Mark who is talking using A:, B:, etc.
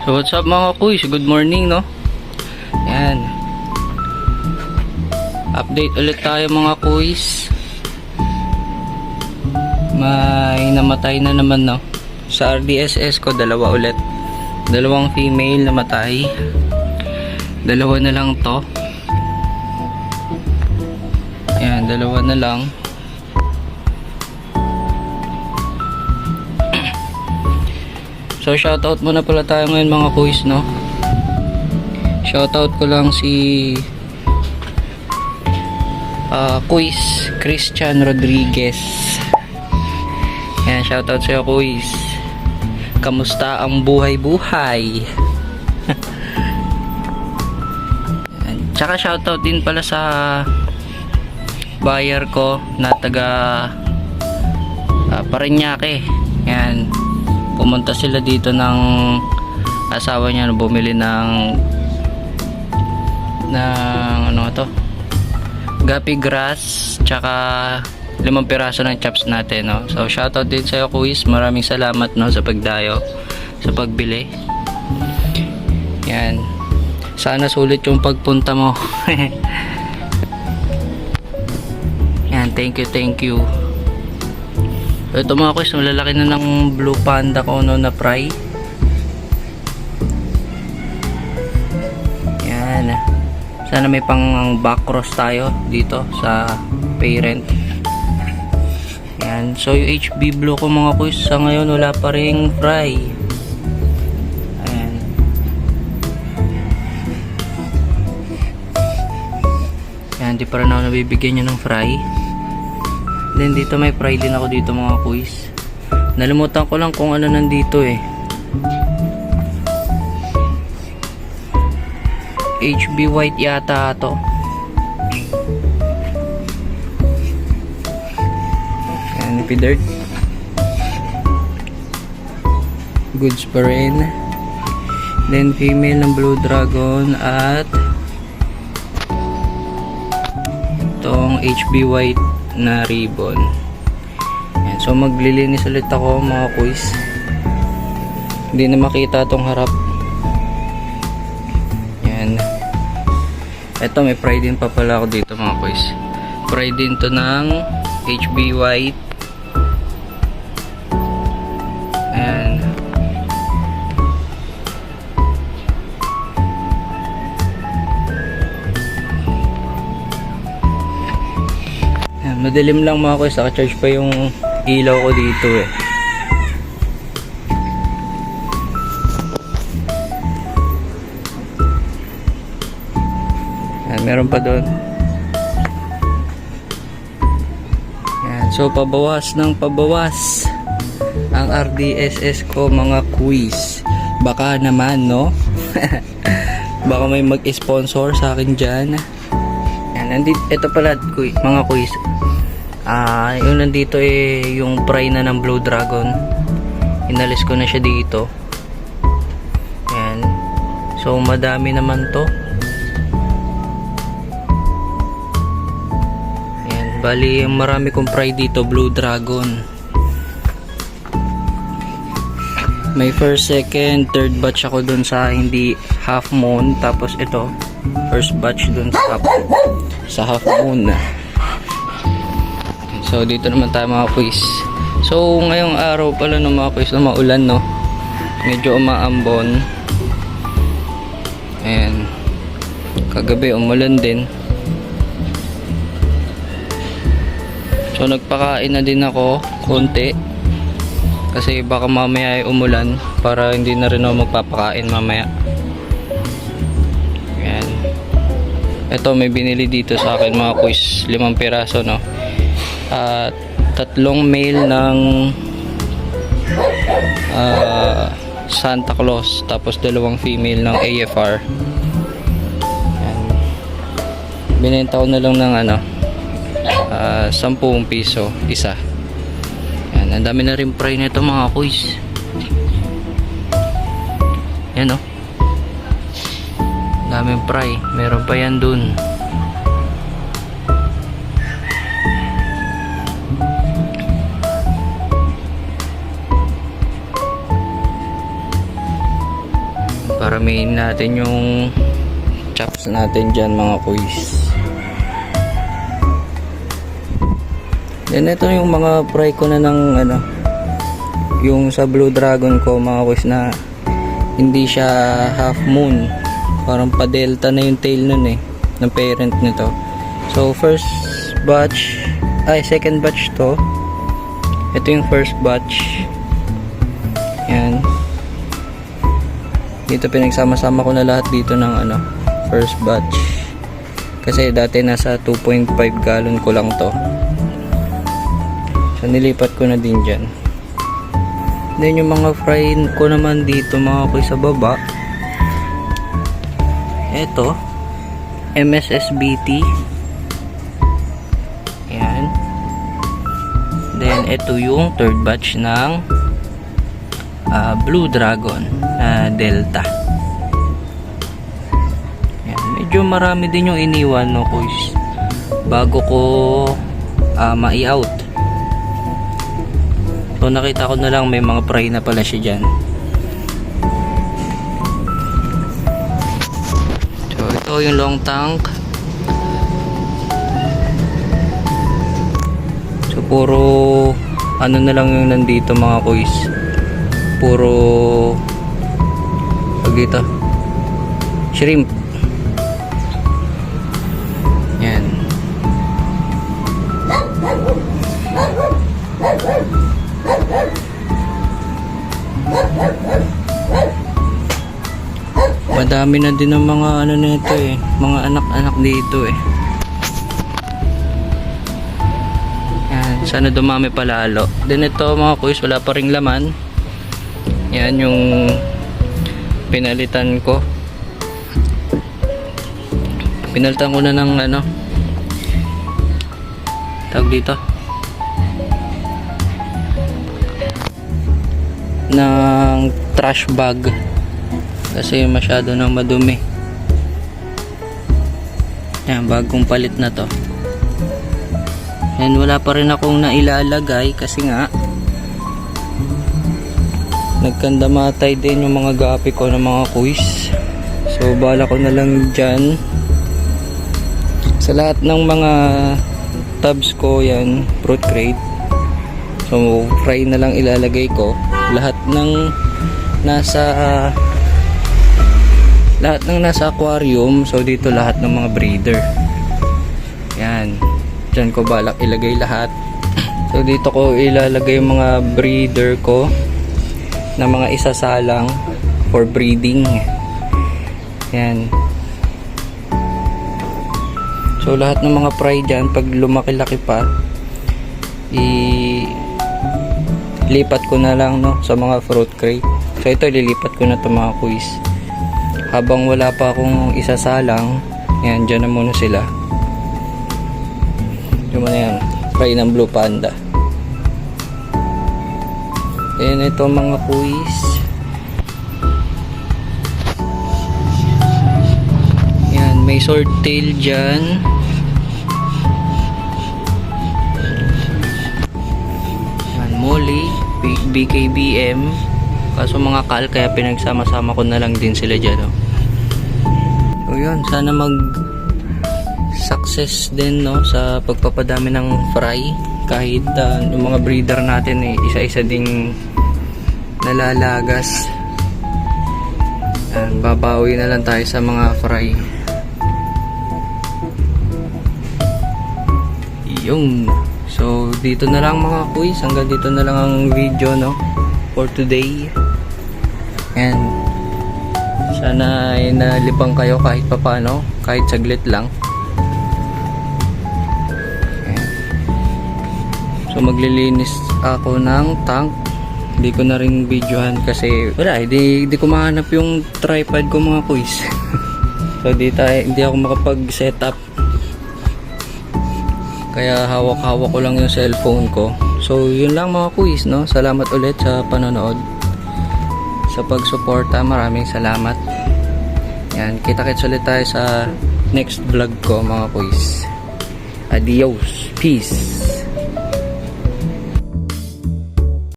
A: So what's up mga kuys? Good morning no? Yan. Update ulit tayo mga kuys. May namatay na naman no? Sa RDSS ko dalawa ulit. Dalawang female namatay. Dalawa na lang to. Yan, dalawa na lang. So shoutout muna pala tayo ngayon mga kuys no. Shoutout ko lang si uh, Kuis Christian Rodriguez. Yan, shoutout sa'yo Kuis. Kamusta ang buhay-buhay? Tsaka shoutout din pala sa buyer ko na taga uh, Parañaque. Yan pumunta sila dito ng asawa niya bumili ng ng ano to? Gapi grass tsaka limang piraso ng chops natin no? So shoutout din sa kuis. Maraming salamat no sa pagdayo sa pagbili. Yan. Sana sulit yung pagpunta mo. Yan thank you thank you ito mga kuys, malalaki na ng blue panda ko no na fry. Yan. Sana may pang back cross tayo dito sa parent. Yan. So yung HB blue ko mga kuys, sa ngayon wala pa ring fry. Ayan. Yan, di pa rin ako nabibigyan nyo ng fry. Then dito may fry din ako dito mga kuys. Nalimutan ko lang kung ano nandito eh. HB white yata to. Yan, if dirt. Goods pa rin. Then female ng blue dragon at itong HB white na ribbon. Yan. So maglilinis ulit ako mga kuys. Hindi na makita tong harap. Yan. Ito may fry din pa pala ako dito mga kuys. Fry din to ng HB white. Madilim lang mga kuys, naka-charge pa yung ilaw ko dito eh. Ayan, meron pa doon. Ayan, so pabawas ng pabawas ang RDSS ko mga quiz. Baka naman no? Baka may mag-sponsor sa akin dyan. Yan, nandito, ito pala, kuy, mga quiz. Ah, yung nandito eh, yung fry na ng Blue Dragon. Inalis ko na siya dito. Yan. So, madami naman to. Yan. Bali, yung marami kong fry dito, Blue Dragon. May first, second, third batch ako dun sa hindi half moon. Tapos ito, first batch dun sa sa half moon. So, dito naman tayo mga quiz. So, ngayong araw pala ng mga quiz na maulan, no? Medyo umaambon. Ayan. Kagabi, umulan din. So, nagpakain na din ako, konti. Kasi baka mamaya ay umulan para hindi na rin ako magpapakain mamaya. Ayan. Ito may binili dito sa akin mga quiz, limang piraso no. At tatlong male ng ah, Santa Claus tapos dalawang female ng AFR. Ayan. Binenta ko na lang ng ano ah, 10 piso isa. Yan, ang dami na rin fry nito mga kuys. Yan oh. Daming fry. Meron pa yan dun. Paramihin natin yung chops natin dyan mga kuys. Then ito yung mga fry ko na ng ano, yung sa Blue Dragon ko mga kuys na hindi siya half moon. Parang pa delta na yung tail nun eh, ng parent nito. So first batch, ay second batch to. Ito yung first batch. Dito pinagsama-sama ko na lahat dito ng ano, first batch. Kasi dati nasa 2.5 gallon ko lang to. So nilipat ko na din dyan. Then yung mga fry ko naman dito mga kuy sa baba. Ito. MSSBT. Yan. Then ito yung third batch ng ah, Blue Dragon na Delta. Yan. Medyo marami din yung iniwan no kuys. Bago ko ah, mai-out. So nakita ko na lang may mga fry na pala siya dyan. So ito yung long tank. So puro ano na lang yung nandito mga kuys. Puro pag dito shrimp. Yan. Madami na din ang mga ano nito eh, mga anak-anak dito eh. Yan, sana dumami palalo. Then ito mga kuys, wala pa ring laman. Yan yung pinalitan ko. Pinalitan ko na ng ano, tawag dito. ng trash bag kasi masyado nang madumi yan bagong palit na to and wala pa rin akong nailalagay kasi nga nagkandamatay din yung mga gapi ko ng mga quiz so bala ko na lang dyan. Sa lahat ng mga tabs ko yan fruit crate so fry na lang ilalagay ko. Lahat ng nasa lahat ng nasa aquarium so dito lahat ng mga breeder. Yan. Dyan ko balak ilagay lahat. So dito ko ilalagay yung mga breeder ko na mga isasalang for breeding. Yan. So lahat ng mga fry dyan pag lumaki-laki pa i lipat ko na lang no sa mga fruit crate. So ito lilipat ko na to mga quiz habang wala pa akong isasalang yan dyan na muna sila. Yung muna yan fry ng blue panda and ito mga quiz yan may swordtail dyan. Yan molly B- BKBM kaso mga kal kaya pinagsama-sama ko na lang din sila dyan oh. so yun sana mag success din no sa pagpapadami ng fry kahit ah, yung mga breeder natin eh, isa-isa ding nalalagas. Yan, babawi na lang tayo sa mga fry. Yung so dito na lang mga quiz hanggang dito na lang ang video no for today. And sana ay nalibang kayo kahit papano kahit saglit lang so maglilinis ako ng tank hindi ko na rin videohan kasi wala hindi, hindi ko mahanap yung tripod ko mga quiz so di tayo, hindi ako makapag setup kaya hawak-hawak ko lang yung cellphone ko. So, yun lang mga quiz, no? Salamat ulit sa panonood. Sa pagsuporta, maraming salamat. Yan, kita-kits ulit tayo sa next vlog ko mga quiz. Adios. Peace.